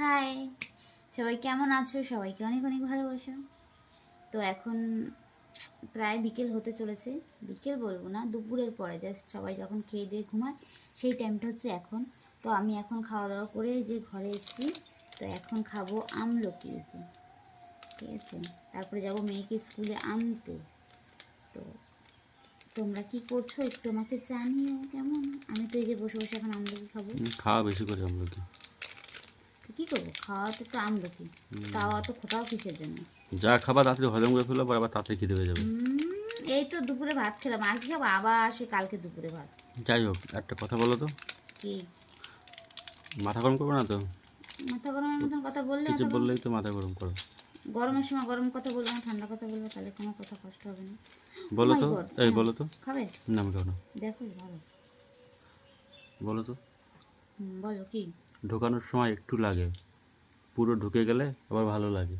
High. সবাই কেমন আছো? সবাইকে অনেক অনেক ভালোবাসো। তো এখন প্রায় বিকেল হতে চলেছে। বিকেল বলব না, দুপুরের পরে। জাস্ট সবাই যখন খেয়ে দিয়ে ঘুমায়, সেই টাইমটা হচ্ছে এখন। তো আমি এখন খাওয়া দাওয়া করে যে ঘরে এসেছি, তো এখন খাব আমলকি যে। ঠিক আছে? তারপরে যাব মেয়েকে স্কুলে আনতে। তো তোমরা কি করছ? একটু আমাকে জানিও কেমন? আমি তো এই যে বসে বসে এখন আমলকি খাব। খাওয়া বেশি করে আমরা কি করব? খাওয়া তো একটু আমলকি তাও অত খোটাও কিসের জন্য? যা খাবার তাড়াতাড়ি হজম করে ফেলো পর আবার তাড়াতাড়ি খেতে হয়ে যাবে। এই তো দুপুরে ভাত খেলাম। আর কি খাব আবার আসে কালকে দুপুরে ভাত। যাই হোক একটা কথা বলো তো। কি? মাথা গরম করব না তো? মাথা গরমের মতন কথা বললে কিছু বললেই তো মাথা গরম করো। গরমের সময় গরম কথা বলব না ঠান্ডা কথা বলব তাহলে কোনো কথা কষ্ট হবে না। বলো তো এই। বলো তো। খাবে? না আমি খাব না। দেখো ভালো। বলো তো। বলো কি? ঢোকানোর সময় একটু লাগে। পুরো ঢুকে গেলে আবার ভালো লাগে।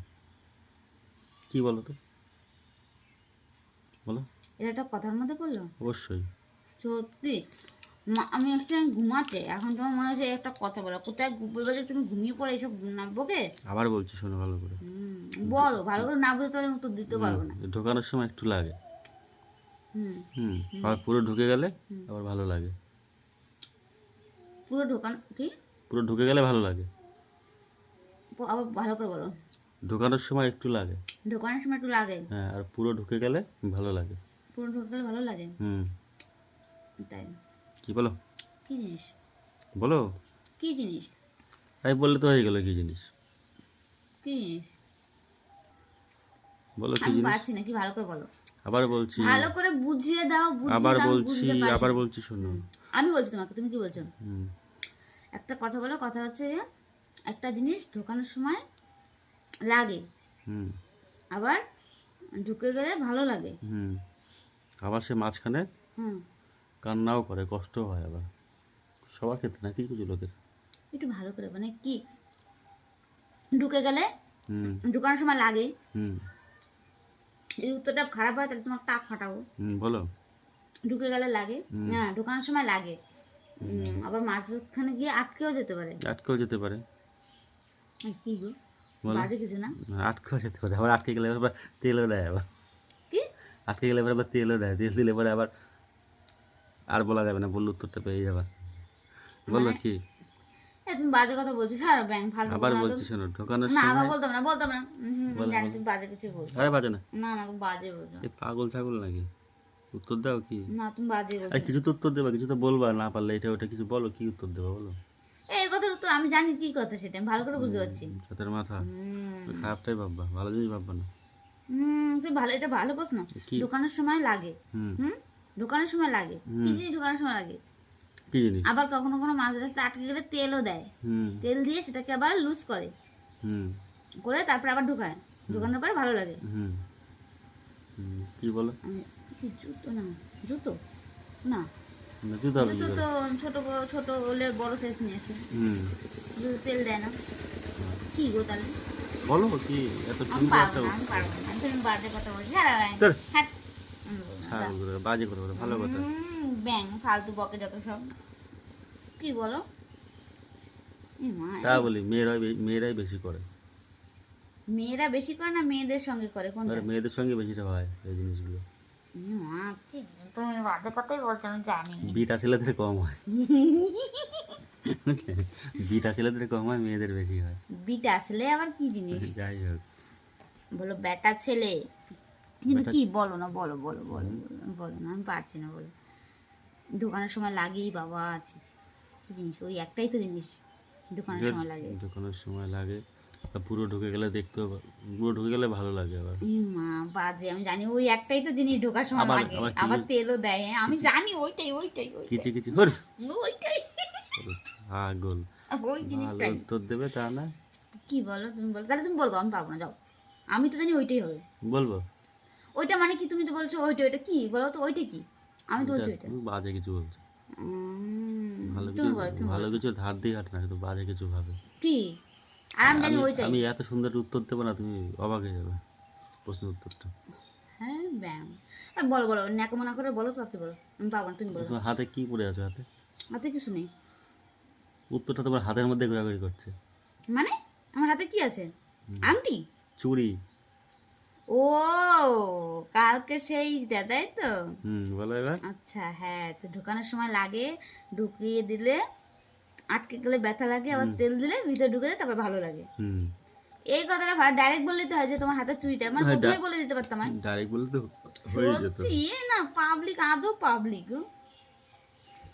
কি বলো তো? বলো। এটা একটা কথার মধ্যে বলল অবশ্যই। সত্যি? আমি একটা ঘুমাতে এখন তোমার মনে হচ্ছে একটা কথা বলো। কোথায় বলবে তুমি ঘুমিয়ে পড়ে এইসব নামবোকে আবার বলছি শোনো ভালো করে। হুম বলো ভালো করে না বুঝতে পারলে উত্তর দিতে পারব না। ঢোকানোর সময় একটু লাগে। হুম। হুম আবার পুরো ঢুকে গেলে আবার ভালো লাগে। পুরো ঢোকান কি? পুরো ঢুকে গেলে ভালো লাগে। আবার ভালো করে বলো। ঢোকানোর সময় একটু লাগে। ঢোকানোর সময় একটু লাগে? হ্যাঁ আর পুরো ঢুকে গেলে ভালো লাগে। পুরো ঢোকলে ভালো লাগে? হুম। তাই। কি বলো? কি জিনিস? বলো। কি জিনিস? আমি বললে তো হয়ে গেল কি জিনিস? কি বলো কি জিনিস? পারছি না কি ভালো করে বলো। আবার বলছি। ভালো করে বুঝিয়ে দাও বুঝিয়ে আবার বলছি আবার বলছি শোনো। আমি বলছি তোমাকে তুমি কি বলছো? হুম। একটা কথা বলো কথা হচ্ছে যে, একটা জিনিস ঢোকানোর সময় লাগে। হুম। আবার ঢুকে গেলে ভালো লাগে। হুম। আবার সে মাঝখানে হুম। কান্নাও করে কষ্ট হয় আবার। সবার ক্ষেত্রে না কিছু কিছু লোকের? একটু ভালো করে মানে কি? ঢুকে গেলে ঢুকানোর সময় লাগে। হুম। যদি উত্তরটা খারাপ হয় তাহলে তোমার টাক ফাটাবো। হুম বলো। ঢুকে গেলে লাগে। না ঢুকানোর সময় লাগে। আবার মাঝখানে গিয়ে আটকেও যেতে পারে। আটকেও যেতে পারে। কি গো। বাজে কিছু না? আটকেও যেতে পারে। আবার আটকে গেলে আবার তেলও দেয় আবার। কি? আটকে গেলে আবার তেলও দেয়। তেল দিলে পরে আবার আর বলা যাবে না বললে উত্তরটা পেয়ে যাবে। বলো মানে কি? এ, তুমি বাজে কথা বলছো সারা ব্যাংক ফালতু আবার। বলছি শোনো ঢোকানোর না আবার বলতাম না বলতাম না। জানি তুমি বাজে কিছু বলছো। আরে বাজে না। না না বাজে বলছো। এই পাগল ছাগল নাকি? উত্তর দাও কি? না তুমি বাজে আরে বলছো কিছু তো উত্তর দেবা কিছু তো বলবা না পারলে এটা ওটা কিছু বলো কি উত্তর দেবা বলো? এই কথার তো আমি জানি কি কথা সেটা আমি ভালো করে বুঝতে পারছি। সাথের মাথা। খারাপটাই ভাববা ভালো জিনিস ভাববা না। হুম তুই ভালো এটা ভালো প্রশ্ন। ঢোকানোর সময় লাগে। হুম। ঢোকানোর সময় লাগে। কি জিনিস ঢোকানোর সময় লাগে? কি জিনিস? আবার কখনো কখনো মাঝ রাস্তায় আটকে গেলে তেলও দেয়। হুম। তেল দিয়ে সেটাকে আবার লুজ করে। হুম। করে তারপরে আবার ঢোকায়। ঢোকানোর পরে ভালো লাগে। হুম। কি বলো? কি জুতো? না জুতো? না। জুতো? তো ছোট বড় ছোট হলে বড় সাইজ নিয়ে আসে হুম। জুতো তেল দেয় না। কি গো তাহলে? বলো কি এত আমি একটা আমি পারব না তুমি বাজে কথা বলছি। হ্যাঁ বাজে বলো, ভালো কথা। ব্যাং ফালতু বকে যত সব। কি বলো? তা বলি মেয়েরাই মেয়েরাই বেশি করে। মেয়েরা বেশি করে না মেয়েদের সঙ্গে করে? আর মেয়েদের সঙ্গে বেশিটা হয় এই জিনিসগুলো। তুমি বাজে কথাই বলছো আমি জানি বিটা ছেলেদের কম হয়। বিটা ছেলেদের কম হয় মেয়েদের বেশি হয়। বিটা ছেলে আবার কি জিনিস? যাই হোক। বলো বেটা ছেলে? কিন্তু কি? বলো না বলো বলো বলো বলো, না আমি পারছি না বলো। দোকানের সময় লাগেই বাবা কি জিনিস? ওই একটাই তো জিনিস দোকানের সময় লাগে। ঢোকানোর সময় লাগে। তা পুরো ঢুকে গেলে দেখতেও ভা- পুরো ঢুকে গেলে ভালো লাগে আবার। মা বাজে আমি জানি ওই একটাই তো জিনিস ঢোকার সময় লাগে। আবার তেলও দেয় হ্যাঁ আমি জানি ওইটাই ওইটাই কিছু কিছু হর। ওইটাই। পাগল ওই জিনিসটাই। উত্তর দেবে তা না। কি বলো তুমি বলো? তাহলে তুমি বলব আমি পারব না যাও। আমি তো জানি ওইটাই হবে। বলব? ওইটা মানে কি? তুমি তো বলছো ওইটা ওইটা কি? বলো তো ওইটা কি? আমি তো বলছি ওইটা। বাজে কিছু বলছো। ভালো কিছু ভালো কিছু ধার দিয়ে হাঁটে না শুধু বাজে কিছু ভাবে। কি? আর আমি জানি ওইটাই। আমি এত সুন্দর উত্তর দেবো না তুমি অবাক হয়ে যাবে প্রশ্নের উত্তরটা। হ্যাঁ ব্যায়াম। বলো বলো ন্যাকা মনে করে বলো তো বলো। আমি পাবো না তুমি বলো। হাতে কি পড়ে আছে হাতে? হাতে কিছু নেই। উত্তরটা তোমার হাতের মধ্যে ঘোরাঘুরি করছে। মানে? আমার হাতে কি আছে? আংটি? চুড়ি। ও কালকে সেই দাদাই তো? হুম বলো এবার। আচ্ছা হ্যাঁ তো ঢোকানোর সময় লাগে ঢুকিয়ে দিলে আটকে গেলে ব্যথা লাগে আবার তেল দিলে ভিতরে ঢুকে যায় তারপর ভালো লাগে। এই কথাটা ডাইরেক্ট বললে তো হয় যে তোমার হাতের চুড়িটা মানে হ্যাঁ, প্রথমে বলে দিতে পারতাম। ডাইরেক্ট বললে তো হয়ে যেত। সত্যি না পাবলিক আজও পাবলিক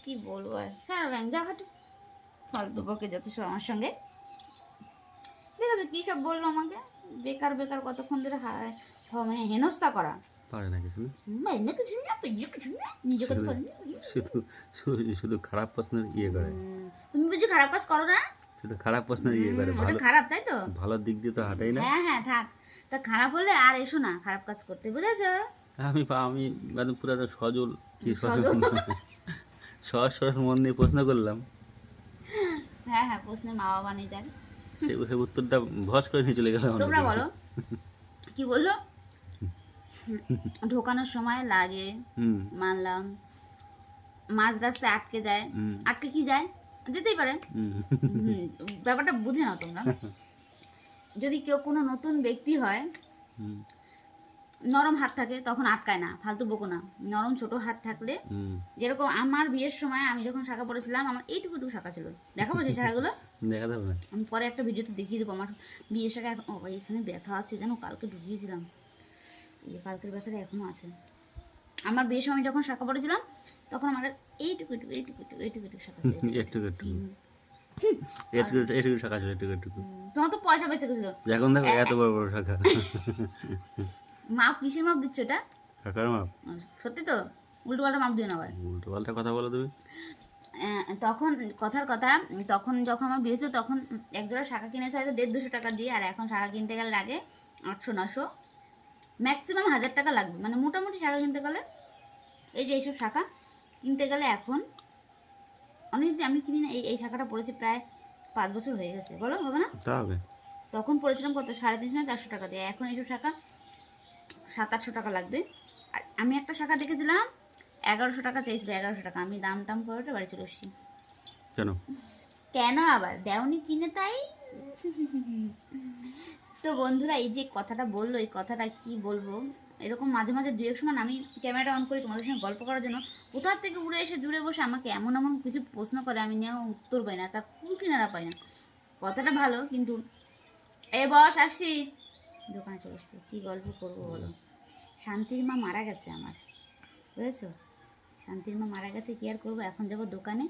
কি বলব আর? হ্যাঁ ব্যাংক যা হাঁটু ফালতু বকে যত সব আমার সঙ্গে। দেখেছ কি সব বলল আমাকে? বেকার বেকার কতক্ষণ ধরে মানে হেনস্থা করা। পারে না কিছু না হুম, এনে কিছু না পেয়ে কিছু না নিজে কথা শুধু- না। শুধু শুধু শুধু খারাপ প্রশ্নের ইয়ে করে। তুমি বুঝি খারাপ কাজ করো না? শুধু খারাপ প্রশ্নের ইয়ে করে ভালো খারাপ তাই তো? ভালো দিক দিয়ে তো হাঁটাই না। হ্যাঁ হ্যাঁ থাক। তা খারাপ হলে আর এসো না খারাপ কাজ করতে বুঝেছ? আমি আমি পুরো সজল কি সজল। সহজ সরল মন নিয়ে প্রশ্ন করলাম। হ্যাঁ হ্যাঁ প্রশ্নের মা বাবা জানি সে সে উত্তরটা ভস করে নিয়ে চলে গেলাম তোমরা বলো। কি বলল? ঢোকানোর সময় লাগে। মানলাম। মাঝ রাস্তায় আটকে যায়। আটকে কি যায়? যেতেই পারে। ব্যাপারটা বুঝে নাও তোমরা। যদি কেউ কোনো নতুন ব্যক্তি হয় নরম হাত থাকে তখন আটকায় না ফালতু বকো না। নরম ছোট হাত থাকলে যেরকম আমার বিয়ের সময় আমি যখন শাখা পড়েছিলাম আমার এইটুকু টুকু শাখা ছিল। দেখাবো সেই শাখাগুলো? দেখা যাবে। আমি পরে একটা ভিডিওতে দেখিয়ে দেবো। আমার বিয়ের শাখা এখন এখানে ব্যথা আছে যেন কালকে ঢুকিয়েছিলাম। যে কালকের ব্যথাটা এখনও আছে। আমার বিয়ের সময় যখন শাখা পড়েছিলাম তখন আমার এইটুকু এইটুকু এইটুকু এইটুকু এইটুকু শাখা একটু শাখা ছিল তোমার তো পয়সা বেঁচে গেছিল। এখন দেখো এত বড় বড় শাখা। মাপ কিসের মাপ দিচ্ছ এটা? শাখার মাপ? সত্যি তো? উল্টো পাল্টা মাপ দিও না আবার। উল্টো পাল্টা কথা বলো তুমি। তখন কথার কথা তখন যখন আমার বিয়ে হয়েছিল তখন উম, এক জোড়া শাখা কিনেছে হয়তো দেড় দুশো টাকা দিয়ে আর এখন শাখা কিনতে গেলে লাগে আটশো নশো। ম্যাক্সিমাম হাজার টাকা লাগবে। মানে মোটামুটি শাখা কিনতে গেলে এই যে এইসব শাখা কিনতে গেলে এখন অনেকদিন আমি কিনি না এই এই শাখাটা পড়েছি প্রায় পাঁচ বছর হয়ে গেছে। বলো হবে না? তখন পড়েছিলাম কত? সাড়ে তিনশো না চারশো টাকা দিয়ে। এখন এইসব শাখা সাত আটশো টাকা লাগবে। আর আমি একটা শাখা দেখেছিলাম এগারোশো টাকা চাইছিল এগারোশো টাকা। আমি দাম টাম করে ওটা বাড়ি চলে এসেছি কেন? কেন আবার? দেওনি কিনে তাই? তো বন্ধুরা এই যে কথাটা বলল এই কথাটা কি বলব? এরকম মাঝে মাঝে দু এক সময় আমি ক্যামেরাটা অন করি তোমাদের সঙ্গে গল্প করার জন্য। কোথার থেকে উড়ে এসে দূরে বসে আমাকে এমন এমন কিছু প্রশ্ন করে আমি নিয়ে উত্তর পাই না তার কুল কিনারা পাই না। কথাটা ভালো কিন্তু এ বস আসি দোকানে চলে এসছি। কী গল্প করব বলো? শান্তির মা মারা গেছে আমার বুঝেছ? শান্তির মা মারা গেছে কি আর করব? এখন যাব দোকানে।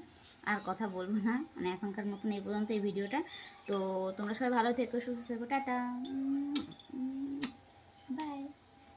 আর কথা বলব না। মানে এখনকার মতন এই পর্যন্ত এই ভিডিওটা। তো তোমরা সবাই ভালো থেকো, সুস্থ থেকো, টাটা। বাই।